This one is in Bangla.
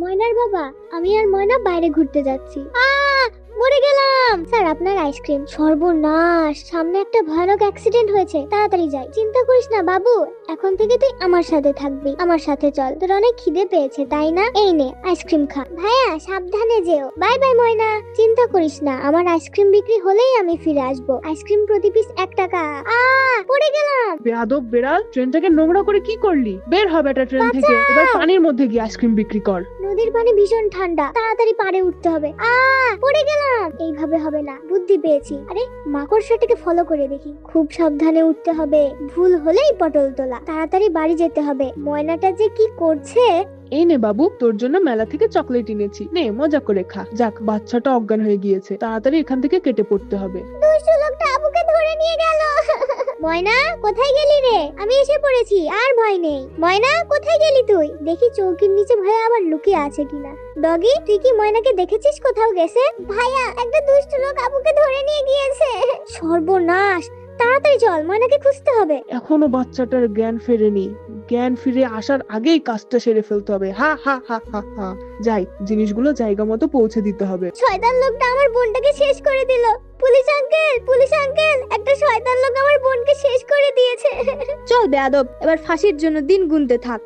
ময়নার বাবা আমি আর ময়না বাইরে ঘুরতে যাচ্ছি। মরে গেলাম! স্যার আপনার আইসক্রিম। সর্বনাশ! সামনে একটা ভয়ানক অ্যাক্সিডেন্ট হয়েছে। তাড়াতাড়ি যাই। চিন্তা করিস না বাবু। এখন থেকে তুই আমার সাথে থাকবি। আমার সাথে চল। তোর অনেক খিদে পেয়েছে তাই না? এই নে আইসক্রিম খা। ভাইয়া সাবধানে যেও। Bye bye Moyna. চিন্তা করিস না আমার আইসক্রিম বিক্রি হলেই আমি ফিরে আসব। আইসক্রিম প্রতি পিস এক টাকা। আ পড়ে গেলাম! বেয়াদব বেড়াল ট্রেনটাকে নোংরা করে কি করলি? বের হবে এটা ট্রেন থেকে। এবার পানির মধ্যে গিয়ে আইসক্রিম বিক্রি কর। নদীর পানি ভীষণ ঠান্ডা তাড়াতাড়ি পাড়ে উঠতে হবে। আ পড়ে গেলাম। এইভাবে হবে না বুদ্ধি পেয়েছি। আরে মাকড়সাটাকে ফলো করে দেখি। খুব সাবধানে উঠতে হবে। ভুল হলেই পটল তোলা। তাড়াতাড়ি বাড়ি যেতে হবে। ময়নাটা যে কি করছে? এই নে বাবু তোর জন্য মেলা থেকে চকলেট এনেছি। নে মজা করে খা। যাক বাচ্চাটা অজ্ঞান হয়ে গিয়েছে। তাড়াতাড়ি এখান থেকে কেটে পড়তে হবে। দুষ্টু লোকটা আবুকে ধরে নিয়ে গেল। ময়না কোথায় গেলি রে? আমি এসে পড়েছি আর ভয় নেই। ময়না কোথায় গেলি তুই? দেখি চৌকির নিচে ভয়ে আবার লুকিয়ে আছে কিনা। ডগি তুই কি ময়নাকে দেখেছিস কোথাও গেছে? ভাইয়া একটা দুষ্টু লোক আবুকে ধরে নিয়ে গিয়েছে। সর্বনাশ! তাড়াতাড়ি চল ময়নাকে খুঁজতে হবে। এখনও বাচ্চাটার জ্ঞান ফেরেনি। জ্ঞান ফিরে আসার আগেই কাজটা সেরে ফেলতে হবে। হা হা হা হা হা। যাই জিনিসগুলো জায়গা মতো পৌঁছে দিতে হবে। শয়তান লোকটা আমার বোনটাকে শেষ করে দিল। পুলিশ আঙ্কেল পুলিশ আঙ্কেল একটা শয়তান লোক আমার বোনকে শেষ দিয়েছে। চল বেয়াদব এবার ফাঁসির জন্য দিন গুনতে থাক।